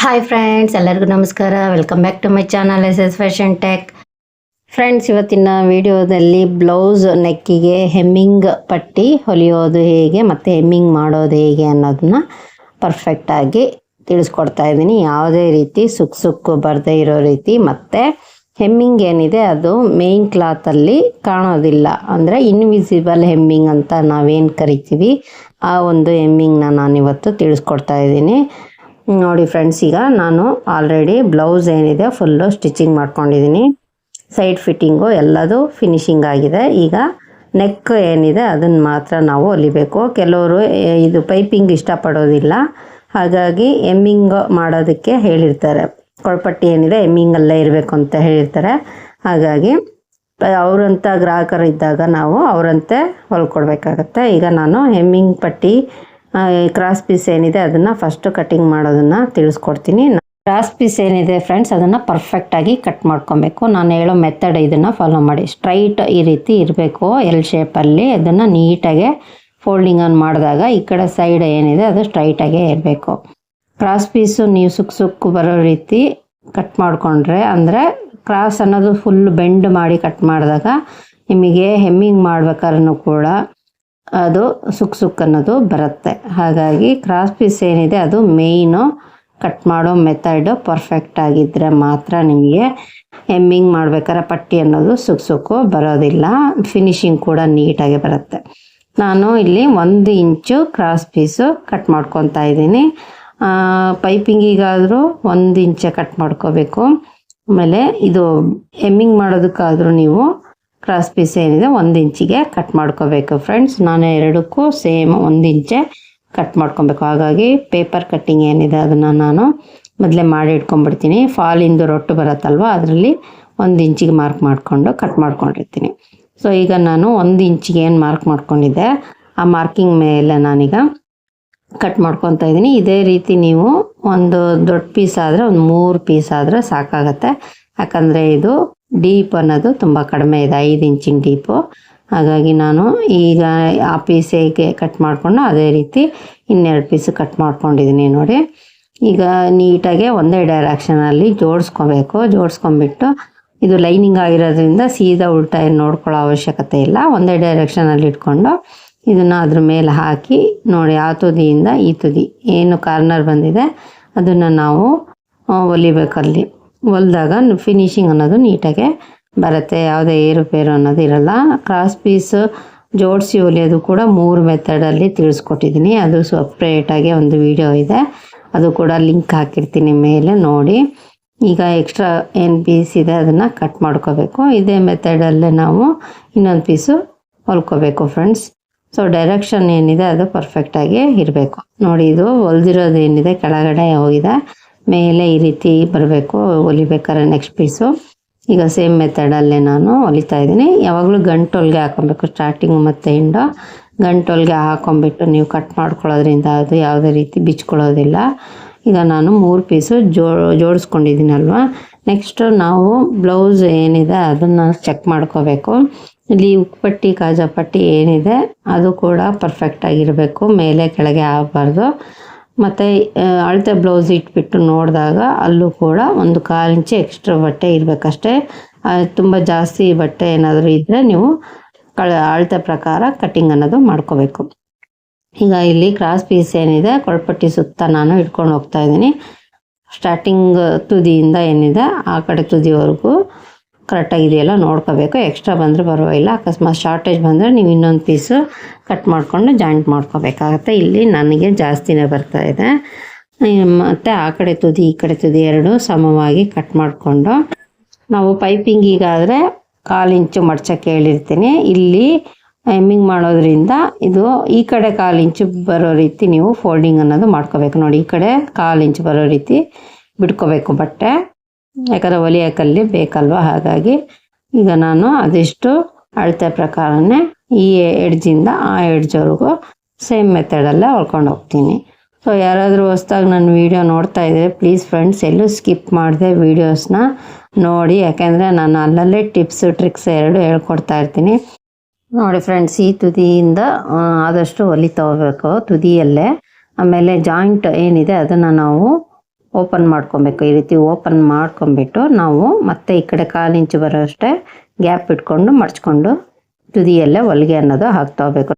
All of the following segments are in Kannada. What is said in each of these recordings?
ಹಾಯ್ ಫ್ರೆಂಡ್ಸ್ ಎಲ್ಲರಿಗೂ ನಮಸ್ಕಾರ. Welcome back to my channel S S fashion tech friends ಇವತ್ತಿನ ವಿಡಿಯೋದಲ್ಲಿ ಬ್ಲೌಸ್ ನೆಕ್ಕಿಗೆ ಹೆಮ್ಮಿಂಗ್ ಪಟ್ಟಿ ಹೊಲಿಯೋದು ಹೇಗೆ, ಮತ್ತು ಹೆಮ್ಮಿಂಗ್ ಮಾಡೋದು ಹೇಗೆ ಅನ್ನೋದನ್ನ ಪರ್ಫೆಕ್ಟಾಗಿ ತಿಳಿಸ್ಕೊಡ್ತಾ ಇದ್ದೀನಿ. ಯಾವುದೇ ರೀತಿ ಸುಕ್ ಸುಕ್ಕು ಬರದೇ ಇರೋ ರೀತಿ, ಮತ್ತು ಹೆಮ್ಮಿಂಗ್ ಏನಿದೆ, ಅದು ಮೇಯ್ನ್ ಕ್ಲಾತಲ್ಲಿ ಕಾಣೋದಿಲ್ಲ. ಅಂದರೆ ಇನ್ವಿಸಿಬಲ್ ಹೆಮ್ಮಿಂಗ್ ಅಂತ ನಾವೇನು ಕರಿತೀವಿ, ಆ ಒಂದು ಹೆಮ್ಮಿಂಗ್ನ ನಾನಿವತ್ತು ತಿಳಿಸ್ಕೊಡ್ತಾ ಇದ್ದೀನಿ. ನೋಡಿ ಫ್ರೆಂಡ್ಸ್ ಈಗ ನಾನು ಆಲ್ರೆಡಿ ಬ್ಲೌಸ್ ಏನಿದೆ ಫುಲ್ಲು ಸ್ಟಿಚಿಂಗ್ ಮಾಡ್ಕೊಂಡಿದ್ದೀನಿ. ಸೈಡ್ ಫಿಟ್ಟಿಂಗು ಎಲ್ಲದು ಫಿನಿಶಿಂಗ್ ಆಗಿದೆ. ಈಗ ನೆಕ್ ಏನಿದೆ ಅದನ್ನು ಮಾತ್ರ ನಾವು ಹೊಲಿಬೇಕು. ಕೆಲವರು ಇದು ಪೈಪಿಂಗ್ ಇಷ್ಟಪಡೋದಿಲ್ಲ. ಹಾಗಾಗಿ ಎಮ್ಮಿಂಗ್ ಮಾಡೋದಕ್ಕೆ ಹೇಳಿರ್ತಾರೆ. ಕೊಳಪಟ್ಟಿ ಏನಿದೆ ಎಮ್ಮಿಂಗಲ್ಲೇ ಇರಬೇಕು ಅಂತ ಹೇಳಿರ್ತಾರೆ. ಹಾಗಾಗಿ ಅವರಂಥ ಗ್ರಾಹಕರು ಇದ್ದಾಗ ನಾವು ಅವರಂತೆ ಹೊಲ್ಕೊಡ್ಬೇಕಾಗತ್ತೆ. ಈಗ ನಾನು ಹೆಮ್ಮಿಂಗ್ ಪಟ್ಟಿ ಕ್ರಾಸ್ ಪೀಸ್ ಏನಿದೆ ಅದನ್ನು ಫಸ್ಟು ಕಟಿಂಗ್ ಮಾಡೋದನ್ನು ತಿಳಿಸ್ಕೊಡ್ತೀನಿ. ಕ್ರಾಸ್ ಪೀಸ್ ಏನಿದೆ ಫ್ರೆಂಡ್ಸ್ ಅದನ್ನು ಪರ್ಫೆಕ್ಟಾಗಿ ಕಟ್ ಮಾಡ್ಕೊಬೇಕು. ನಾನು ಹೇಳೋ ಮೆಥಡ್ ಇದನ್ನು ಫಾಲೋ ಮಾಡಿ. ಸ್ಟ್ರೈಟ್ ಈ ರೀತಿ ಇರಬೇಕು ಎಲ್ ಶೇಪಲ್ಲಿ ಅದನ್ನು ಫೋಲ್ಡಿಂಗ್ ಫೋಲ್ಡಿಂಗನ್ನು ಮಾಡಿದಾಗ ಈ ಕಡೆ ಸೈಡ್ ಏನಿದೆ ಅದು ಸ್ಟ್ರೈಟಾಗೇ ಇರಬೇಕು. ಕ್ರಾಸ್ ಪೀಸು ನೀವು ಸುಕ್ ಸುಕ್ಕು ಬರೋ ರೀತಿ ಕಟ್ ಮಾಡಿಕೊಂಡ್ರೆ, ಅಂದರೆ ಕ್ರಾಸ್ ಅನ್ನೋದು ಫುಲ್ ಬೆಂಡ್ ಮಾಡಿ ಕಟ್ ಮಾಡಿದಾಗ ನಿಮಗೆ ಹೆಮ್ಮಿಂಗ್ ಮಾಡ್ಬೇಕಾದ್ರೂ ಕೂಡ ಅದು ಸುಕ್ ಸುಕ್ ಅನ್ನೋದು ಬರುತ್ತೆ. ಹಾಗಾಗಿ ಕ್ರಾಸ್ ಪೀಸ್ ಏನಿದೆ ಅದು ಮೇಯ್ನು ಕಟ್ ಮಾಡೋ ಮೆಥಡ್ ಪರ್ಫೆಕ್ಟ್ ಆಗಿದ್ದರೆ ಮಾತ್ರ ನಿಮಗೆ ಹೆಮ್ಮಿಂಗ್ ಮಾಡ್ಬೇಕಾದ್ರೆ ಪಟ್ಟಿ ಅನ್ನೋದು ಸುಕ್ ಸುಕ್ಕು ಬರೋದಿಲ್ಲ. ಫಿನಿಶಿಂಗ್ ಕೂಡ ನೀಟಾಗಿ ಬರುತ್ತೆ. ನಾನು ಇಲ್ಲಿ ಒಂದು ಇಂಚು ಕ್ರಾಸ್ ಪೀಸು ಕಟ್ ಮಾಡ್ಕೊತಾ ಇದ್ದೀನಿ. ಪೈಪಿಂಗಿಗಾದರೂ ಒಂದು ಇಂಚೆ ಕಟ್ ಮಾಡ್ಕೋಬೇಕು. ಆಮೇಲೆ ಇದು ಎಮ್ಮಿಂಗ್ ಮಾಡೋದಕ್ಕಾದರೂ ನೀವು ಕ್ರಾಸ್ ಪೀಸ್ ಏನಿದೆ, ಒಂದು ಇಂಚಿಗೆ ಕಟ್ ಮಾಡ್ಕೋಬೇಕು ಫ್ರೆಂಡ್ಸ್ ನಾನು ಎರಡಕ್ಕೂ ಸೇಮ್ ಒಂದು ಇಂಚೆ ಕಟ್ ಮಾಡ್ಕೊಬೇಕು. ಹಾಗಾಗಿ ಪೇಪರ್ ಕಟ್ಟಿಂಗ್ ಏನಿದೆ ಅದನ್ನು ನಾನು ಮೊದಲೇ ಮಾಡಿ ಇಟ್ಕೊಂಡ್ಬಿಡ್ತೀನಿ. ಫಾಲಿಂದು ರೊಟ್ಟು ಬರುತ್ತಲ್ವ, ಅದರಲ್ಲಿ ಒಂದು ಇಂಚಿಗೆ ಮಾರ್ಕ್ ಮಾಡಿಕೊಂಡು ಕಟ್ ಮಾಡ್ಕೊಂಡಿರ್ತೀನಿ. ಸೊ ಈಗ ನಾನು ಒಂದು ಇಂಚಿಗೆ ಏನು ಮಾರ್ಕ್ ಮಾಡ್ಕೊಂಡಿದ್ದೆ, ಆ ಮಾರ್ಕಿಂಗ್ ಮೇಲೆ ನಾನೀಗ ಕಟ್ ಮಾಡ್ಕೊತಾ ಇದ್ದೀನಿ. ಇದೇ ರೀತಿ ನೀವು ಒಂದು ದೊಡ್ಡ ಪೀಸ್ ಆದರೆ, ಒಂದು ಮೂರು ಪೀಸ್ ಆದರೆ ಸಾಕಾಗತ್ತೆ. ಯಾಕಂದರೆ ಇದು ಡೀಪ್ ಅನ್ನೋದು ತುಂಬ ಕಡಿಮೆ ಇದೆ, ಐದು ಇಂಚಿನ ಡೀಪು. ಹಾಗಾಗಿ ನಾನು ಈಗ ಆ ಪೀಸ್ ಕಟ್ ಮಾಡಿಕೊಂಡು ಅದೇ ರೀತಿ ಇನ್ನೆರಡು ಪೀಸ್ ಕಟ್ ಮಾಡ್ಕೊಂಡಿದ್ದೀನಿ ನೋಡಿ. ಈಗ ನೀಟಾಗಿ ಒಂದೇ ಡೈರೆಕ್ಷನಲ್ಲಿ ಜೋಡಿಸ್ಕೊಬೇಕು. ಜೋಡಿಸ್ಕೊಂಬಿಟ್ಟು ಇದು ಲೈನಿಂಗ್ ಆಗಿರೋದ್ರಿಂದ ಸೀದಾ ಉಲ್ಟಾ ಏನು ನೋಡ್ಕೊಳ್ಳೋ ಅವಶ್ಯಕತೆ ಇಲ್ಲ. ಒಂದೇ ಡೈರೆಕ್ಷನಲ್ಲಿ ಇಟ್ಕೊಂಡು ಇದನ್ನು ಅದ್ರ ಮೇಲೆ ಹಾಕಿ ನೋಡಿ ಆ ತುದಿಯಿಂದ ಈ ತುದಿ. ಏನು ಕಾರ್ನರ್ ಬಂದಿದೆ, ಅದನ್ನು ನಾವು ಒಲಿಬೇಕಲ್ಲಿ. ಹೊಲ್ದಾಗ ಫಿನಿಶಿಂಗ್ ಅನ್ನೋದು ನೀಟಾಗೆ ಬರುತ್ತೆ. ಯಾವುದೇ ಏರುಪೇರು ಅನ್ನೋದು ಇರಲ್ಲ. ಕ್ರಾಸ್ ಪೀಸ್ ಜೋಡಿಸಿ ಹೊಲಿಯೋದು ಕೂಡ ಮೂರು ಮೆಥಡಲ್ಲಿ ತಿಳಿಸ್ಕೊಟ್ಟಿದ್ದೀನಿ. ಅದು ಸಪ್ರೇಟಾಗಿ ಒಂದು ವಿಡಿಯೋ ಇದೆ. ಅದು ಕೂಡ ಲಿಂಕ್ ಹಾಕಿರ್ತೀನಿ ಮೇಲೆ ನೋಡಿ. ಈಗ ಎಕ್ಸ್ಟ್ರಾ ಏನು ಪೀಸ್ ಇದೆ, ಅದನ್ನು ಕಟ್ ಮಾಡ್ಕೋಬೇಕು. ಇದೇ ಮೆಥಡಲ್ಲೇ ನಾವು ಇನ್ನೊಂದು ಪೀಸು ಹೊಲ್ಕೋಬೇಕು ಫ್ರೆಂಡ್ಸ್ ಸೊ ಡೈರೆಕ್ಷನ್ ಏನಿದೆ ಅದು ಪರ್ಫೆಕ್ಟಾಗಿ ಇರಬೇಕು. ನೋಡಿ, ಇದು ಹೊಲ್ದಿರೋದು ಏನಿದೆ? ಕೆಳಗಡೆ ಹೋಗಿದೆ. ಮೇಲೆ ಈ ರೀತಿ ಬರಬೇಕು, ಹೊಲಿಬೇಕಾದ್ರೆ ನೆಕ್ಸ್ಟ್ ಪೀಸು ಈಗ ಸೇಮ್ ಮೆಥಡಲ್ಲೇ ನಾನು ಹೊಲಿತಾ ಇದ್ದೀನಿ. ಯಾವಾಗಲೂ ಗಂಟೊಲ್ಗೆ ಹಾಕೊಬೇಕು ಸ್ಟಾರ್ಟಿಂಗ್ ಮತ್ತು ಎಂಡು ಗಂಟೊಲ್ಗೆ ಹಾಕೊಂಬಿಟ್ಟು ನೀವು ಕಟ್ ಮಾಡ್ಕೊಳ್ಳೋದ್ರಿಂದ ಅದು ಯಾವುದೇ ರೀತಿ ಬಿಚ್ಕೊಳ್ಳೋದಿಲ್ಲ. ಈಗ ನಾನು ಮೂರು ಪೀಸು ಜೋ, ಜೋಡಿಸ್ಕೊಂಡಿದ್ದೀನಲ್ವ? ನೆಕ್ಸ್ಟು ನಾವು ಬ್ಲೌಸ್ ಏನಿದೆ ಅದನ್ನು ಚೆಕ್ ಮಾಡ್ಕೋಬೇಕು. ಇಲ್ಲಿ ಉಕ್ಪಟ್ಟಿ ಕಾಜಾಪಟ್ಟಿ ಏನಿದೆ ಅದು ಕೂಡ ಪರ್ಫೆಕ್ಟಾಗಿರಬೇಕು ಮೇಲೆ ಕೆಳಗೆ ಆಗಬಾರ್ದು. ಮತ್ತು ಅಳತೆ ಬ್ಲೌಸ್ ಇಟ್ಬಿಟ್ಟು ನೋಡಿದಾಗ ಅಲ್ಲೂ ಕೂಡ ಒಂದು ಕಾಲು ಇಂಚು ಎಕ್ಸ್ಟ್ರಾ ಬಟ್ಟೆ ಇರಬೇಕಷ್ಟೇ. ತುಂಬ ಜಾಸ್ತಿ ಬಟ್ಟೆ ಏನಾದರೂ ಇದ್ದರೆ ನೀವು ಕಳ, ಅಳತೆ ಪ್ರಕಾರ ಕಟ್ಟಿಂಗ್ ಅನ್ನೋದು ಮಾಡ್ಕೋಬೇಕು. ಈಗ ಇಲ್ಲಿ ಕ್ರಾಸ್ ಪೀಸ್ ಏನಿದೆ, ಕೊಳಪಟ್ಟಿ ಸುತ್ತ ನಾನು ಇಟ್ಕೊಂಡು ಹೋಗ್ತಾ ಇದ್ದೀನಿ. ಸ್ಟಾರ್ಟಿಂಗ್ ತುದಿಯಿಂದ ಏನಿದೆ, ಆ ಕಡೆ ತುದಿವರೆಗೂ ಕರೆಕ್ಟಾಗಿದೆಯಲ್ಲ ನೋಡ್ಕೋಬೇಕು. ಎಕ್ಸ್ಟ್ರಾ ಬಂದರೆ ಪರವಾಗಿಲ್ಲ. ಅಕಸ್ಮಾತ್ ಶಾರ್ಟೇಜ್ ಬಂದರೆ ನೀವು ಇನ್ನೊಂದು ಪೀಸು ಕಟ್ ಮಾಡಿಕೊಂಡು ಜಾಯಿಂಟ್ ಮಾಡ್ಕೋಬೇಕಾಗತ್ತೆ. ಇಲ್ಲಿ ನನಗೆ ಜಾಸ್ತಿನೇ ಬರ್ತಾ ಇದೆ. ಮತ್ತು ಆ ಕಡೆ ತುದಿ, ಈ ಕಡೆ ತುದಿ ಎರಡು ಸಮವಾಗಿ ಕಟ್ ಮಾಡಿಕೊಂಡು ನಾವು ಪೈಪಿಂಗ್ ಈಗಾದರೆ ಕಾಲು ಇಂಚು ಮಡ್ಚಕ್ಕೆ ಹೇಳಿರ್ತೀನಿ. ಇಲ್ಲಿ ಎಮ್ಮಿಂಗ್ ಮಾಡೋದ್ರಿಂದ ಇದು ಈ ಕಡೆ ಕಾಲು ಇಂಚು ಬರೋ ರೀತಿ ನೀವು ಫೋಲ್ಡಿಂಗ್ ಅನ್ನೋದು ಮಾಡ್ಕೋಬೇಕು. ನೋಡಿ, ಈ ಕಡೆ ಕಾಲು ಇಂಚು ಬರೋ ರೀತಿ ಬಿಟ್ಕೋಬೇಕು ಬಟ್ಟೆ. ಯಾಕಂದರೆ ಹೊಲಿಯೋಕಲ್ಲಿ ಬೇಕಲ್ವ? ಹಾಗಾಗಿ ಈಗ ನಾನು ಅದೆಷ್ಟು ಅಳತೆ ಪ್ರಕಾರನೇ ಈ ಎಡ್ಜಿಂದ ಆ ಎಡ್ಜ್ವರೆಗೂ ಸೇಮ್ ಮೆಥಡಲ್ಲೇ ಹೊಳ್ಕೊಂಡು ಹೋಗ್ತೀನಿ. ಸೊ ಯಾರಾದರೂ ಹೊಸ್ದಾಗಿ ನಾನು ವೀಡಿಯೋ ನೋಡ್ತಾ ಇದ್ದರೆ ಪ್ಲೀಸ್ ಫ್ರೆಂಡ್ಸ್ ಎಲ್ಲೂ ಸ್ಕಿಪ್ ಮಾಡಿದೆ ವೀಡಿಯೋಸ್ನ ನೋಡಿ. ಯಾಕೆಂದರೆ ನಾನು ಅಲ್ಲಲ್ಲೇ ಟಿಪ್ಸ್ ಟ್ರಿಕ್ಸ್ ಎರಡು ಹೇಳ್ಕೊಡ್ತಾ ಇರ್ತೀನಿ. ನೋಡಿ ಫ್ರೆಂಡ್ಸ್ ಈ ತುದಿಯಿಂದ ಆದಷ್ಟು ಹೊಲಿತಾ ಹೋಗ್ಬೇಕು ತುದಿಯಲ್ಲೇ ಆಮೇಲೆ ಜಾಯಿಂಟ್ ಏನಿದೆ ಅದನ್ನು ನಾವು ಓಪನ್ ಮಾಡ್ಕೊಬೇಕು. ಈ ರೀತಿ ಓಪನ್ ಮಾಡ್ಕೊಂಬಿಟ್ಟು ನಾವು ಮತ್ತೆ ಈ ಕಡೆ ಕಾಲು ಇಂಚು ಬರೋ ಅಷ್ಟೇ ಗ್ಯಾಪ್ ಇಟ್ಕೊಂಡು ಮಡ್ಚ್ಕೊಂಡು ತುದಿಯಲ್ಲೇ ಹೊಲಿಗೆ ಅನ್ನೋದು ಹಾಕ್ತಾ ಹೋಗ್ಬೇಕು.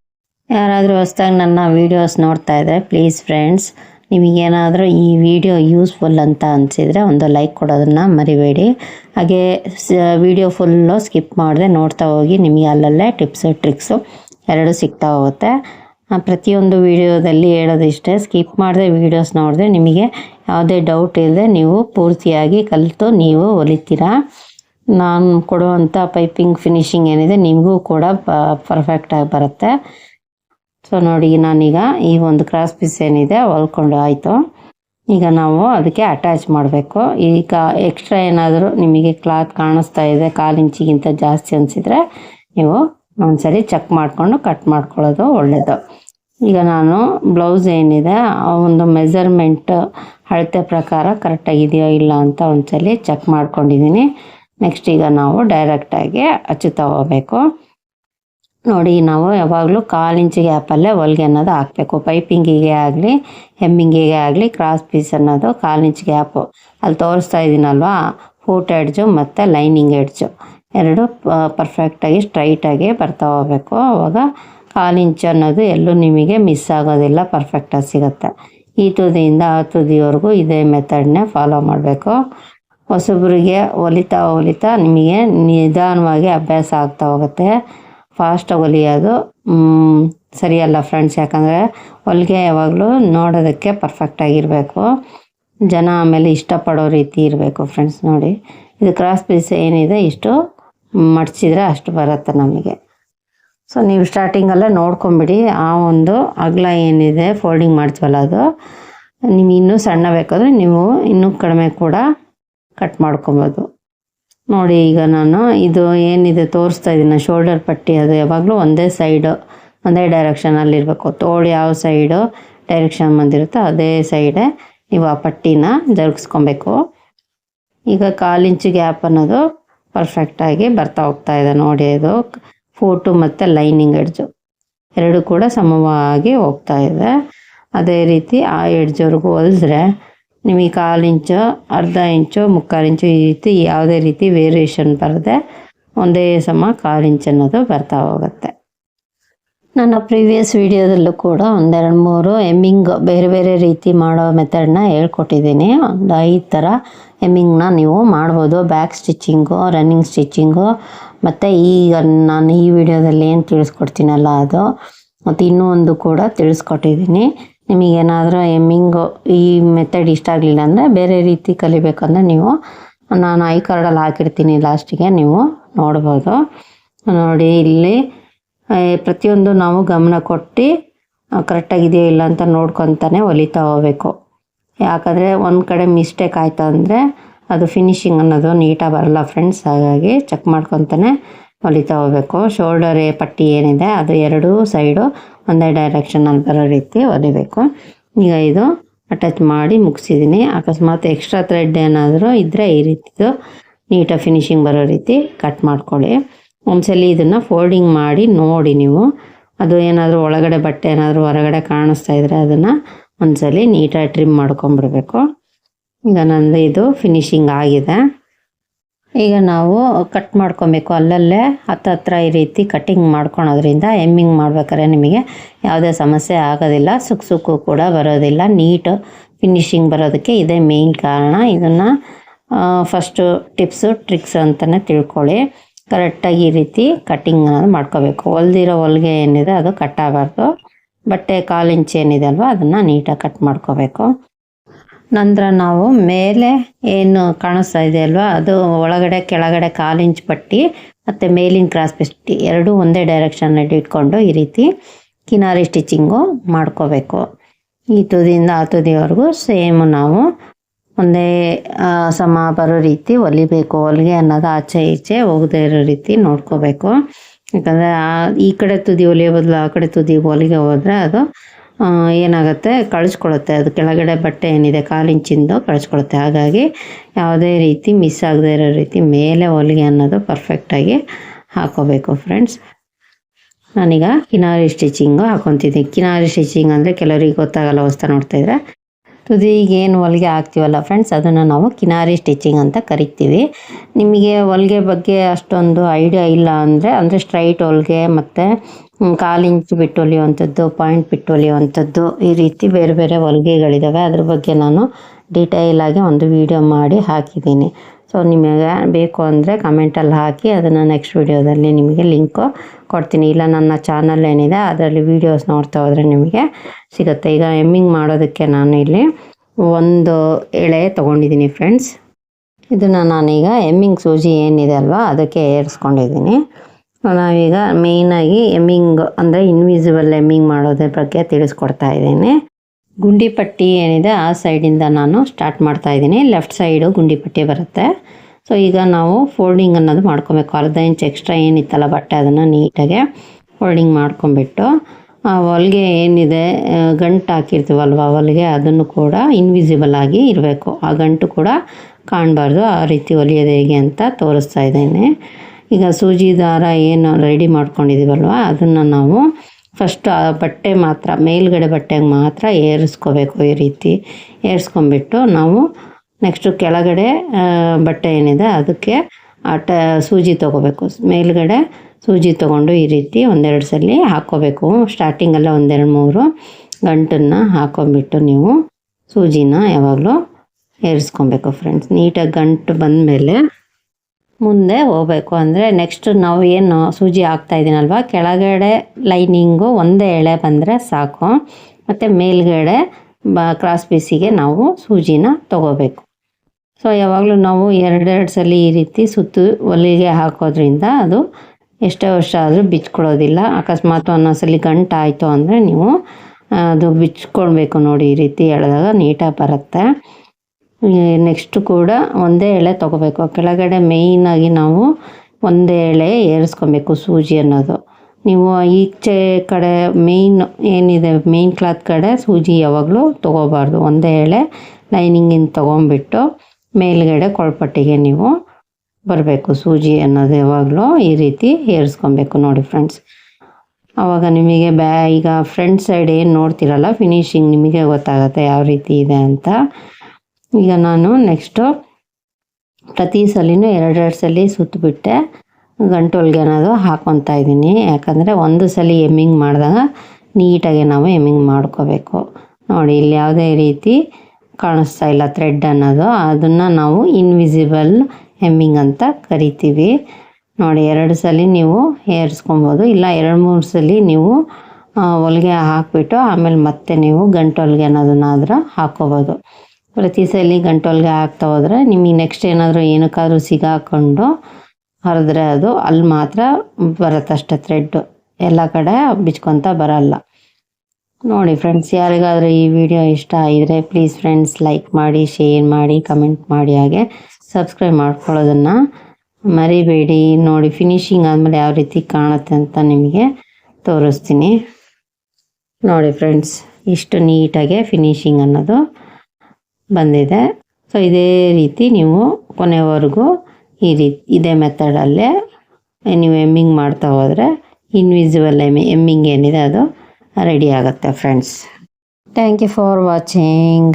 ಯಾರಾದರೂ ಹೊಸ್ದಾಗಿ ನನ್ನ ವೀಡಿಯೋಸ್ ನೋಡ್ತಾ ಇದ್ದರೆ ಪ್ಲೀಸ್ ಫ್ರೆಂಡ್ಸ್ ನಿಮಗೇನಾದರೂ ಈ ವಿಡಿಯೋ ಯೂಸ್ಫುಲ್ ಅಂತ ಅನಿಸಿದರೆ ಒಂದು ಲೈಕ್ ಕೊಡೋದನ್ನು ಮರಿಬೇಡಿ. ಹಾಗೆ ವಿಡಿಯೋ ಫುಲ್ಲು ಸ್ಕಿಪ್ ಮಾಡದೆ ನೋಡ್ತಾ ಹೋಗಿ ನಿಮಗೆ ಅಲ್ಲಲ್ಲೇ ಟಿಪ್ಸು ಟ್ರಿಕ್ಸು ಎರಡೂ ಸಿಗ್ತಾ ಹೋಗುತ್ತೆ. ಪ್ರತಿಯೊಂದು ವಿಡಿಯೋದಲ್ಲಿ ಹೇಳೋದು ಇಷ್ಟೇ ಸ್ಕಿಪ್ ಮಾಡದೆ ವೀಡಿಯೋಸ್ ನೋಡಿದೆ ನಿಮಗೆ ಯಾವುದೇ ಡೌಟ್ ಇಲ್ಲದೆ ನೀವು ಪೂರ್ತಿಯಾಗಿ ಕಲಿತು ನೀವು ಹೊಲಿತೀರಾ ನಾನು ಕೊಡುವಂಥ ಪೈಪಿಂಗ್ ಫಿನಿಶಿಂಗ್ ಏನಿದೆ ನಿಮಗೂ ಕೂಡ ಪರ್ಫೆಕ್ಟಾಗಿ ಬರುತ್ತೆ. ಸೊ ನೋಡಿ ನಾನೀಗ ಈ ಒಂದು ಕ್ರಾಸ್ ಪೀಸ್ ಏನಿದೆ ಹೊಲ್ಕೊಂಡು ಆಯಿತು. ಈಗ ನಾವು ಅದಕ್ಕೆ ಅಟ್ಯಾಚ್ ಮಾಡಬೇಕು. ಈಗ ಎಕ್ಸ್ಟ್ರಾ ಏನಾದರೂ ನಿಮಗೆ ಕ್ಲಾತ್ ಕಾಣಿಸ್ತಾ ಇದೆ, ಕಾಲು ಇಂಚಿಗಿಂತ ಜಾಸ್ತಿ ಅನಿಸಿದರೆ ನೀವು ಒಂದ್ಸರಿ ಚೆಕ್ ಮಾಡಿಕೊಂಡು ಕಟ್ ಮಾಡ್ಕೊಳ್ಳೋದು ಒಳ್ಳೆಯದು ಈಗ ನಾನು ಬ್ಲೌಸ್ ಏನಿದೆ, ಆ ಒಂದು ಮೆಸರ್ಮೆಂಟ್ ಅಳತೆ ಪ್ರಕಾರ ಕರೆಕ್ಟಾಗಿದೆಯೋ ಇಲ್ಲ ಅಂತ ಒಂದ್ಸಲಿ ಚೆಕ್ ಮಾಡ್ಕೊಂಡಿದ್ದೀನಿ ನೆಕ್ಸ್ಟ್ ಈಗ ನಾವು ಡೈರೆಕ್ಟಾಗಿ ಹಚ್ಚುತ್ತಾ ಹೋಗ್ಬೇಕು ನೋಡಿ, ನಾವು ಯಾವಾಗಲೂ ಕಾಲು ಇಂಚು ಗ್ಯಾಪಲ್ಲೇ ಹೊಲಿಗೆ ಅನ್ನೋದು ಹಾಕಬೇಕು. ಪೈಪಿಂಗಿಗೆ ಆಗಲಿ ಹೆಮ್ಮಿಂಗಿಗೆ ಆಗಲಿ ಕ್ರಾಸ್ ಪೀಸ್ ಅನ್ನೋದು ಕಾಲು ಇಂಚು ಗ್ಯಾಪು ಅಲ್ಲಿ ತೋರಿಸ್ತಾ ಇದ್ದೀನಲ್ವಾ ಫೂಟ್ ಎಡ್ಜು ಮತ್ತು ಲೈನಿಂಗ್ ಎಡ್ಜು ಎರಡು ಪರ್ಫೆಕ್ಟಾಗಿ ಸ್ಟ್ರೈಟಾಗಿ ಬರ್ತಾ ಹೋಗ್ಬೇಕು. ಅವಾಗ ಕಾಲು ಇಂಚು ಅನ್ನೋದು ಎಲ್ಲೂ ನಿಮಗೆ ಮಿಸ್ ಆಗೋದಿಲ್ಲ ಪರ್ಫೆಕ್ಟಾಗಿ ಸಿಗುತ್ತೆ. ಈ ತುದಿಯಿಂದ ಆ ತುದಿವರೆಗೂ ಇದೇ ಮೆಥಡ್ನೇ ಫಾಲೋ ಮಾಡಬೇಕು. ಹೊಸಬ್ರಿಗೆ ಹೊಲಿತಾ ಹೊಲಿತಾ ನಿಮಗೆ ನಿಧಾನವಾಗಿ ಅಭ್ಯಾಸ ಆಗ್ತಾ ಹೋಗುತ್ತೆ. ಫಾಸ್ಟಾಗಿ ಹೊಲಿಯೋದು ಸರಿಯಲ್ಲ ಫ್ರೆಂಡ್ಸ್ ಯಾಕಂದರೆ ಹೊಲಿಗೆ ಯಾವಾಗಲೂ ನೋಡೋದಕ್ಕೆ ಪರ್ಫೆಕ್ಟಾಗಿರಬೇಕು ಜನ ಆಮೇಲೆ ಇಷ್ಟಪಡೋ ರೀತಿ ಇರಬೇಕು ಫ್ರೆಂಡ್ಸ್ ನೋಡಿ. ಇದು ಕ್ರಾಸ್ ಪೀಸ್ ಏನಿದೆ ಇಷ್ಟು ಮಡ್ಚಿದ್ರೆ ಅಷ್ಟು ಬರುತ್ತೆ ನಮಗೆ. ಸೊ ನೀವು ಸ್ಟಾರ್ಟಿಂಗಲ್ಲೇ ನೋಡ್ಕೊಂಬಿಡಿ. ಆ ಒಂದು ಅಗಲ ಏನಿದೆ ಫೋಲ್ಡಿಂಗ್ ಮಾಡ್ತೀವಲ್ಲ ಅದು. ನಿಮ್ಗೆ ಇನ್ನೂ ಸಣ್ಣ ಬೇಕಾದರೆ ನೀವು ಇನ್ನೂ ಕಡಿಮೆ ಕೂಡ ಕಟ್ ಮಾಡ್ಕೊಬೋದು. ನೋಡಿ, ಈಗ ನಾನು ಇದು ಏನಿದೆ ತೋರಿಸ್ತಾ ಇದ್ದೀನಿ ಶೋಲ್ಡರ್ ಪಟ್ಟಿ ಅದು ಯಾವಾಗಲೂ ಒಂದೇ ಸೈಡು ಒಂದೇ ಡೈರೆಕ್ಷನಲ್ಲಿ ಇರಬೇಕು. ತೋಳು ಯಾವ ಸೈಡು ಡೈರೆಕ್ಷನ್ ಬಂದಿರುತ್ತೋ ಅದೇ ಸೈಡೆ ನೀವು ಆ ಪಟ್ಟಿನ ಜರುಗಿಸ್ಕೊಬೇಕು. ಈಗ ಕಾಲಿಂಚು ಗ್ಯಾಪ್ ಅನ್ನೋದು ಪರ್ಫೆಕ್ಟಾಗಿ ಬರ್ತಾ ಹೋಗ್ತಾ ಇದೆ. ನೋಡಿ ಅದು ಫೋಟು ಮತ್ತು ಲೈನಿಂಗ್ ಎಡ್ಜು. ಎರಡು ಕೂಡ ಸಮವಾಗಿ ಹೋಗ್ತಾ ಇದೆ. ಅದೇ ರೀತಿ ಆ ಎಡ್ಜವ್ರಿಗೂ ಹೊಲಿದ್ರೆ ನಿಮಗೆ ಕಾಲು ಇಂಚು, ಅರ್ಧ ಇಂಚು, ಮುಕ್ಕಾಲು ಇಂಚು ಈ ರೀತಿ ಯಾವುದೇ ರೀತಿ ವೇರಿಯೇಷನ್ ಬರದೆ ಒಂದೇ ಸಮ ಕಾಲು ಇಂಚ್ ಅನ್ನೋದು ಬರ್ತಾ ಹೋಗುತ್ತೆ. ನನ್ನ ಪ್ರೀವಿಯಸ್ ವಿಡಿಯೋದಲ್ಲೂ ಕೂಡ ಒಂದೆರಡು ಮೂರು ಎಮ್ಮಿಂಗ್ ಬೇರೆ ಬೇರೆ ರೀತಿ ಮಾಡೋ ಮೆಥಡ್ನ ಹೇಳ್ಕೊಟ್ಟಿದ್ದೀನಿ. ಒಂದು ಐದು ಥರ ಎಮ್ಮಿಂಗ್ನ ನೀವು ಮಾಡ್ಬೋದು. ಬ್ಯಾಕ್ ಸ್ಟಿಚ್ಚಿಂಗು, ರನ್ನಿಂಗ್ ಸ್ಟಿಚ್ಚಿಂಗು, ಮತ್ತು ಈಗ ನಾನು ಈ ವಿಡಿಯೋದಲ್ಲಿ ಏನು ತಿಳಿಸ್ಕೊಡ್ತೀನಲ್ಲ ಅದು, ಮತ್ತು ಇನ್ನೂ ಒಂದು ಕೂಡ ತಿಳಿಸ್ಕೊಟ್ಟಿದ್ದೀನಿ. ನಿಮಗೇನಾದರೂ ಎಮ್ಮಿಂಗು ಈ ಮೆಥಡ್ ಇಷ್ಟ ಆಗಲಿಲ್ಲ ಅಂದರೆ ಬೇರೆ ರೀತಿ ಕಲಿಬೇಕಂದ್ರೆ ನೀವು, ನಾನು ಐ ಕಾರ್ಡಲ್ಲಿ ಹಾಕಿರ್ತೀನಿ ಲಾಸ್ಟಿಗೆ, ನೀವು ನೋಡ್ಬೋದು. ನೋಡಿ, ಇಲ್ಲಿ ಪ್ರತಿಯೊಂದು ನಾವು ಗಮನ ಕೊಟ್ಟು ಕರೆಕ್ಟಾಗಿದೆಯೋ ಇಲ್ಲ ಅಂತ ನೋಡ್ಕೊತಾನೆ ಹೊಲಿತಾ ಹೋಗ್ಬೇಕು. ಯಾಕಂದರೆ ಒಂದು ಕಡೆ ಮಿಸ್ಟೇಕ್ ಆಯಿತು ಅಂದರೆ ಅದು ಫಿನಿಶಿಂಗ್ ಅನ್ನೋದು ನೀಟಾಗಿ ಬರಲ್ಲ ಫ್ರೆಂಡ್ಸ್ ಹಾಗಾಗಿ ಚೆಕ್ ಮಾಡ್ಕೊತಾನೆ ಹೊಲಿತಾ ಹೋಗ್ಬೇಕು. ಶೋಲ್ಡರ್ ಪಟ್ಟಿ ಏನಿದೆ, ಅದು ಎರಡೂ ಸೈಡು ಒಂದೇ ಡೈರೆಕ್ಷನಲ್ಲಿ ಬರೋ ರೀತಿ ಹೊಲಿಬೇಕು ಈಗ ಇದು ಅಟ್ಯಾಚ್ ಮಾಡಿ ಮುಗಿಸಿದ್ದೀನಿ ಅಕಸ್ಮಾತ್ ಎಕ್ಸ್ಟ್ರಾ ಥ್ರೆಡ್ ಏನಾದರೂ ಇದ್ದರೆ ಈ ರೀತಿದು ನೀಟಾಗಿ ಫಿನಿಶಿಂಗ್ ಬರೋ ರೀತಿ ಕಟ್ ಮಾಡ್ಕೊಳ್ಳಿ. ಒಂದ್ಸಲಿ ಇದನ್ನು ಫೋಲ್ಡಿಂಗ್ ಮಾಡಿ ನೋಡಿ ನೀವು. ಅದು ಏನಾದರೂ ಒಳಗಡೆ ಬಟ್ಟೆ ಏನಾದರೂ ಹೊರಗಡೆ ಕಾಣಿಸ್ತಾ ಇದ್ರೆ ಅದನ್ನು ಒಂದ್ಸಲಿ ನೀಟಾಗಿ ಟ್ರಿಮ್ ಮಾಡ್ಕೊಂಬಿಡ್ಬೇಕು ಈಗ ನಂದು ಇದು ಫಿನಿಶಿಂಗ್ ಆಗಿದೆ. ಈಗ ನಾವು ಕಟ್ ಮಾಡ್ಕೊಬೇಕು. ಅಲ್ಲಲ್ಲೇ ಹತ್ತತ್ರ ಈ ರೀತಿ ಕಟ್ಟಿಂಗ್ ಮಾಡ್ಕೊಳೋದ್ರಿಂದ ಎಮ್ಮಿಂಗ್ ಮಾಡ್ಬೇಕಾದ್ರೆ ನಿಮಗೆ ಯಾವುದೇ ಸಮಸ್ಯೆ ಆಗೋದಿಲ್ಲ. ಸುಖ ಸುಕ್ಕು ಕೂಡ ಬರೋದಿಲ್ಲ. ನೀಟು ಫಿನಿಶಿಂಗ್ ಬರೋದಕ್ಕೆ ಇದೇ ಮೇಯ್ನ್ ಕಾರಣ. ಇದನ್ನು ಫಸ್ಟು ಟಿಪ್ಸು ಟ್ರಿಕ್ಸ್ ಅಂತಲೇ ತಿಳ್ಕೊಳ್ಳಿ. ಕರೆಕ್ಟಾಗಿ ಈ ರೀತಿ ಕಟ್ಟಿಂಗ್ ಅನ್ನೋದು ಮಾಡ್ಕೋಬೇಕು. ಹೊಲ್ದಿರೋ ಹೊಲಿಗೆ ಏನಿದೆ ಅದು ಕಟ್ ಆಗಬಾರ್ದು. ಬಟ್ಟೆ ಕಾಲು ಇಂಚ್ ಏನಿದೆ ಅಲ್ವಾ, ಅದನ್ನು ನೀಟಾಗಿ ಕಟ್ ಮಾಡ್ಕೋಬೇಕು. ನಂತರ ನಾವು ಮೇಲೆ ಏನು ಕಾಣಿಸ್ತಾ ಇದೆ ಅಲ್ವಾ, ಅದು ಒಳಗಡೆ ಕೆಳಗಡೆ ಕಾಲು ಇಂಚ್ ಪಟ್ಟಿ, ಮತ್ತು ಮೇಲಿನ ಕ್ರಾಸ್ ಪಟ್ಟಿ, ಎರಡೂ ಒಂದೇ ಡೈರೆಕ್ಷನಲ್ಲಿ ಇಟ್ಕೊಂಡು ಈ ರೀತಿ ಕಿನಾರಿ ಸ್ಟಿಚಿಂಗು ಮಾಡ್ಕೋಬೇಕು. ಈ ತುದಿಯಿಂದ ಆ ತುದಿವರೆಗೂ ಸೇಮ್ ನಾವು ಒಂದೇ ಸಮ ಬರೋ ರೀತಿ ಹೊಲಿಬೇಕು ಹೊಲಿಗೆ ಅನ್ನೋದು ಆಚೆ ಈಚೆ ಹೋಗದೇ ಇರೋ ರೀತಿ ನೋಡ್ಕೋಬೇಕು. ಯಾಕಂದರೆ ಈ ಕಡೆ ತುದಿ ಹೊಲಿಯೋ ಬದಲು ಆ ಕಡೆ ತುದಿ ಹೊಲಿಗೆ ಹೋದರೆ ಅದು ಏನಾಗುತ್ತೆ? ಕಳಿಸ್ಕೊಳುತ್ತೆ. ಅದು ಕೆಳಗಡೆ ಬಟ್ಟೆ ಏನಿದೆ, ಕಾಲಿಂಚಿಂದು ಕಳಿಸ್ಕೊಳುತ್ತೆ. ಹಾಗಾಗಿ ಯಾವುದೇ ರೀತಿ ಮಿಸ್ ಆಗದೇ ಇರೋ ರೀತಿ ಮೇಲೆ ಹೊಲಿಗೆ ಅನ್ನೋದು ಪರ್ಫೆಕ್ಟಾಗಿ ಹಾಕೋಬೇಕು ಫ್ರೆಂಡ್ಸ್ ನಾನೀಗ ಕಿನಾರಿ ಸ್ಟಿಚಿಂಗು ಹಾಕೊತಿದ್ದೀನಿ. ಕಿನಾರಿ ಸ್ಟಿಚಿಂಗ್ ಅಂದರೆ ಕೆಲವರಿಗೆ ಗೊತ್ತಾಗಲ್ಲ ಹೊಸ್ತಾ ನೋಡ್ತಾ ಇದ್ರೆ. ತುದಿಗೆ ಏನು ಹೊಲಿಗೆ ಹಾಕ್ತೀವಲ್ಲ ಫ್ರೆಂಡ್ಸ್ ಅದನ್ನು ನಾವು ಕಿನಾರಿ ಸ್ಟಿಚಿಂಗ್ ಅಂತ ಕರಿತೀವಿ. ನಿಮಗೆ ಹೊಲಿಗೆ ಬಗ್ಗೆ ಅಷ್ಟೊಂದು ಐಡಿಯಾ ಇಲ್ಲ ಅಂದರೆ ಅಂದರೆ ಸ್ಟ್ರೈಟ್ ಹೊಲಿಗೆ ಮತ್ತು ಕಾಲು ಇಂಚು ಬಿಟ್ಟು ಹೊಲಿಯುವಂಥದ್ದು ಪಾಯಿಂಟ್ ಬಿಟ್ಟು ಹೊಲಿಯುವಂಥದ್ದು ಈ ರೀತಿ ಬೇರೆ ಬೇರೆ ಹೊಲಿಗೆಗಳಿದ್ದಾವೆ ಅದ್ರ ಬಗ್ಗೆ ನಾನು ಡೀಟೇಲ್ ಆಗಿ ಒಂದು ವಿಡಿಯೋ ಮಾಡಿ ಹಾಕಿದ್ದೀನಿ. ಸೊ ನಿಮಗೆ ಬೇಕು ಅಂದರೆ ಕಮೆಂಟಲ್ಲಿ ಹಾಕಿ, ಅದನ್ನು ನೆಕ್ಸ್ಟ್ ವಿಡಿಯೋದಲ್ಲಿ ನಿಮಗೆ ಲಿಂಕು ಕೊಡ್ತೀನಿ. ಇಲ್ಲ, ನನ್ನ ಚಾನಲ್ ಏನಿದೆ, ಅದರಲ್ಲಿ ವೀಡಿಯೋಸ್ ನೋಡ್ತಾ ಹೋದರೆ ನಿಮಗೆ ಸಿಗುತ್ತೆ. ಈಗ ಎಮ್ಮಿಂಗ್ ಮಾಡೋದಕ್ಕೆ ನಾನು ಇಲ್ಲಿ ಒಂದು ಎಳೆ ತೊಗೊಂಡಿದ್ದೀನಿ ಫ್ರೆಂಡ್ಸ್ ಇದನ್ನು ನಾನೀಗ ಎಮ್ಮಿಂಗ್ ಸೂಜಿ ಏನಿದೆ ಅಲ್ವಾ, ಅದಕ್ಕೆ ಏರಿಸ್ಕೊಂಡಿದ್ದೀನಿ. ನಾವೀಗ ಮೇಯ್ನಾಗಿ ಎಮ್ಮಿಂಗ್ ಅಂದರೆ ಇನ್ವಿಸಿಬಲ್ ಎಮ್ಮಿಂಗ್ ಮಾಡೋದ್ರ ಬಗ್ಗೆ ತಿಳಿಸ್ಕೊಡ್ತಾ ಇದ್ದೀನಿ. ಗುಂಡಿ ಪಟ್ಟಿ ಏನಿದೆ ಆ ಸೈಡಿಂದ ನಾನು ಸ್ಟಾರ್ಟ್ ಮಾಡ್ತಾ ಇದ್ದೀನಿ. ಲೆಫ್ಟ್ ಸೈಡು ಗುಂಡಿ ಪಟ್ಟಿ ಬರುತ್ತೆ. ಸೊ ಈಗ ನಾವು ಫೋಲ್ಡಿಂಗ್ ಅನ್ನೋದು ಮಾಡ್ಕೊಬೇಕು. ಅರ್ಧ ಇಂಚ್ ಎಕ್ಸ್ಟ್ರಾ ಏನಿತ್ತಲ್ಲ ಬಟ್ಟೆ ಅದನ್ನು ನೀಟಾಗೆ ಫೋಲ್ಡಿಂಗ್ ಮಾಡ್ಕೊಂಬಿಟ್ಟು ಆ ಹೊಲಿಗೆ ಏನಿದೆ ಗಂಟು ಹಾಕಿರ್ತೀವಲ್ವ ಹೊಲಿಗೆ, ಅದನ್ನು ಕೂಡ ಇನ್ವಿಸಿಬಲ್ ಆಗಿ ಇರಬೇಕು. ಆ ಗಂಟು ಕೂಡ ಕಾಣಬಾರ್ದು. ಆ ರೀತಿ ಹೊಲಿಯೋದು ಹೇಗೆ ಅಂತ ತೋರಿಸ್ತಾ ಇದ್ದೇನೆ. ಈಗ ಸೂಜಿ ದಾರ ಏನು ರೆಡಿ ಮಾಡ್ಕೊಂಡಿದ್ದೀವಲ್ವ, ಅದನ್ನು ನಾವು ಫಸ್ಟ್ ಆ ಬಟ್ಟೆ ಮಾತ್ರ, ಮೇಲ್ಗಡೆ ಬಟ್ಟೆಗೆ ಮಾತ್ರ ಏರಿಸ್ಕೋಬೇಕು ಈ ರೀತಿ. ಏರಿಸ್ಕೊಂಬಿಟ್ಟು ನಾವು ನೆಕ್ಸ್ಟು ಕೆಳಗಡೆ ಬಟ್ಟೆ ಏನಿದೆ ಅದಕ್ಕೆ ಆಟ ಸೂಜಿ ತೊಗೋಬೇಕು. ಮೇಲ್ಗಡೆ ಸೂಜಿ ತೊಗೊಂಡು ಈ ರೀತಿ ಒಂದೆರಡು ಸಲ ಹಾಕ್ಕೋಬೇಕು. ಸ್ಟಾರ್ಟಿಂಗಲ್ಲ ಒಂದೆರಡು ಮೂರು ಗಂಟನ್ನು ಹಾಕೊಂಬಿಟ್ಟು ನೀವು ಸೂಜಿನ ಯಾವಾಗಲೂ ಏರಿಸ್ಕೊಬೇಕು ಫ್ರೆಂಡ್ಸ್ ನೀಟಾಗಿ ಗಂಟು ಬಂದಮೇಲೆ ಮುಂದೆ ಹೋಗಬೇಕು ಅಂದರೆ ನೆಕ್ಸ್ಟ್ ನಾವು ಏನು ಸೂಜಿ ಹಾಕ್ತಾಯಿದ್ದೀನಲ್ವ ಕೆಳಗಡೆ ಲೈನಿಂಗು ಒಂದೇ ಎಳೆ ಬಂದರೆ ಸಾಕು. ಮತ್ತು ಮೇಲ್ಗಡೆ ಬ ಕ್ರಾಸ್ ಪೀಸಿಗೆ ನಾವು ಸೂಜಿನ ತಗೋಬೇಕು. ಸೊ ಯಾವಾಗಲೂ ನಾವು ಎರಡೆರಡು ಸಲ ಈ ರೀತಿ ಸುತ್ತು ಒಲಿಗೆ ಹಾಕೋದ್ರಿಂದ ಅದು ಎಷ್ಟೇ ವರ್ಷ ಆದರೂ ಬಿಚ್ಕೊಳ್ಳೋದಿಲ್ಲ ಅಕಸ್ಮಾತ್ ಒಂದೊಂದ್ಸಲಿ ಗಂಟು ಆಯಿತು ಅಂದರೆ ನೀವು ಅದು ಬಿಚ್ಕೊಳ್ಬೇಕು ನೋಡಿ ಈ ರೀತಿ ಎಳೆದಾಗ ನೀಟಾಗಿ ಬರುತ್ತೆ. ನೆಕ್ಸ್ಟ್ ಕೂಡ ಒಂದೇ ಎಳೆ ತೊಗೋಬೇಕು. ಕೆಳಗಡೆ ಮೇಯ್ನಾಗಿ ನಾವು ಒಂದೇ ಎಳೆ ಏರಿಸ್ಕೊಬೇಕು ಸೂಜಿ ಅನ್ನೋದು. ನೀವು ಈಚೆ ಕಡೆ ಮೇಯ್ನ್ ಏನಿದೆ ಮೇಯ್ನ್ ಕ್ಲಾತ್ ಕಡೆ ಸೂಜಿ ಯಾವಾಗಲೂ ತೊಗೋಬಾರ್ದು. ಒಂದೇ ಎಳೆ ಲೈನಿಂಗಿಂದ ತೊಗೊಂಬಿಟ್ಟು ಮೇಲ್ಗಡೆ ಕೊಳಪಟ್ಟಿಗೆ ನೀವು ಬರಬೇಕು ಸೂಜಿ ಅನ್ನೋದು ಯಾವಾಗಲೂ ಈ ರೀತಿ ಏರಿಸ್ಕೊಬೇಕು ನೋಡಿ ಫ್ರೆಂಡ್ಸ್ ಆವಾಗ ನಿಮಗೆ ಬ್ಯಾ, ಈಗ ಫ್ರಂಟ್ ಸೈಡ್ ಏನು ನೋಡ್ತಿರಲ್ಲ ಫಿನಿಶಿಂಗ್ ನಿಮಗೆ ಗೊತ್ತಾಗುತ್ತೆ ಯಾವ ರೀತಿ ಇದೆ ಅಂತ. ಈಗ ನಾನು ನೆಕ್ಸ್ಟು ಪ್ರತಿ ಸಲಿನೂ ಎರಡೆರಡು ಸಲ ಸುತ್ತಬಿಟ್ಟೆ ಗಂಟೊಲ್ಗೆ ಅನ್ನೋದು ಹಾಕ್ಕೊತಾ ಇದ್ದೀನಿ. ಯಾಕಂದರೆ ಒಂದು ಸಲ ಎಮ್ಮಿಂಗ್ ಮಾಡಿದಾಗ ನೀಟಾಗಿ ನಾವು ಎಮ್ಮಿಂಗ್ ಮಾಡ್ಕೋಬೇಕು. ನೋಡಿ, ಇಲ್ಲಿ ಯಾವುದೇ ರೀತಿ ಕಾಣಿಸ್ತಾ ಇಲ್ಲ ಥ್ರೆಡ್ ಅನ್ನೋದು. ಅದನ್ನು ನಾವು ಇನ್ವಿಸಿಬಲ್ ಹೆಮ್ಮಿಂಗ್ ಅಂತ ಕರಿತೀವಿ. ನೋಡಿ, ಎರಡು ಸಲ ನೀವು ಏರಿಸ್ಕೊಬೋದು. ಇಲ್ಲ, ಎರಡು ಮೂರು ಸಲ ನೀವು ಹೊಲಿಗೆ ಹಾಕಿಬಿಟ್ಟು ಆಮೇಲೆ ಮತ್ತೆ ನೀವು ಗಂಟು ಹೊಲಿಗೆ ಅನ್ನೋದನ್ನಾದ್ರೂ ಹಾಕ್ಕೋಬೋದು ಪ್ರತಿ ಸಲ ಗಂಟೋಲ್ಗೆ ಹಾಕ್ತಾ ಹೋದ್ರೆ ನಿಮಗೆ ನೆಕ್ಸ್ಟ್ ಏನಾದರೂ ಏನಕ್ಕಾದರೂ ಸಿಗಾಕೊಂಡು ಹರಿದ್ರೆ ಅದು, ಅಲ್ಲಿ ಮಾತ್ರ ಬರುತ್ತಷ್ಟೆ ಥ್ರೆಡ್ಡು ಎಲ್ಲ ಕಡೆ ಬಿಚ್ಕೊತ ಬರಲ್ಲ. ನೋಡಿ ಫ್ರೆಂಡ್ಸ್ ಯಾರಿಗಾದರೂ ಈ ವಿಡಿಯೋ ಇಷ್ಟ ಆಗಿದ್ರೆ ಪ್ಲೀಸ್ ಫ್ರೆಂಡ್ಸ್ ಲೈಕ್ ಮಾಡಿ ಶೇರ್ ಮಾಡಿ ಕಮೆಂಟ್ ಮಾಡಿ ಹಾಗೆ ಸಬ್ಸ್ಕ್ರೈಬ್ ಮಾಡ್ಕೊಳ್ಳೋದನ್ನು ಮರಿಬೇಡಿ. ನೋಡಿ ಫಿನಿಶಿಂಗ್ ಆದಮೇಲೆ ಯಾವ ರೀತಿ ಕಾಣುತ್ತೆ ಅಂತ ನಿಮಗೆ ತೋರಿಸ್ತೀನಿ. ನೋಡಿ ಫ್ರೆಂಡ್ಸ್ ಇಷ್ಟು ನೀಟಾಗೆ ಫಿನಿಶಿಂಗ್ ಅನ್ನೋದು. ಬಂದಿದೆ. ಸೊ ಇದೇ ರೀತಿ ನೀವು ಕೊನೆವರೆಗೂ ಈ ರೀತಿ ಇದೇ ಮೆಥಡಲ್ಲೇ ನೀವು ಎಮ್ಮಿಂಗ್ ಮಾಡ್ತಾ ಹೋದರೆ ಇನ್ವಿಸಿಬಲ್ ಎಮ್ಮಿ ಎಮ್ಮಿಂಗ್ ಏನಿದೆ ಅದು ರೆಡಿ ಆಗುತ್ತೆ friends thank you for watching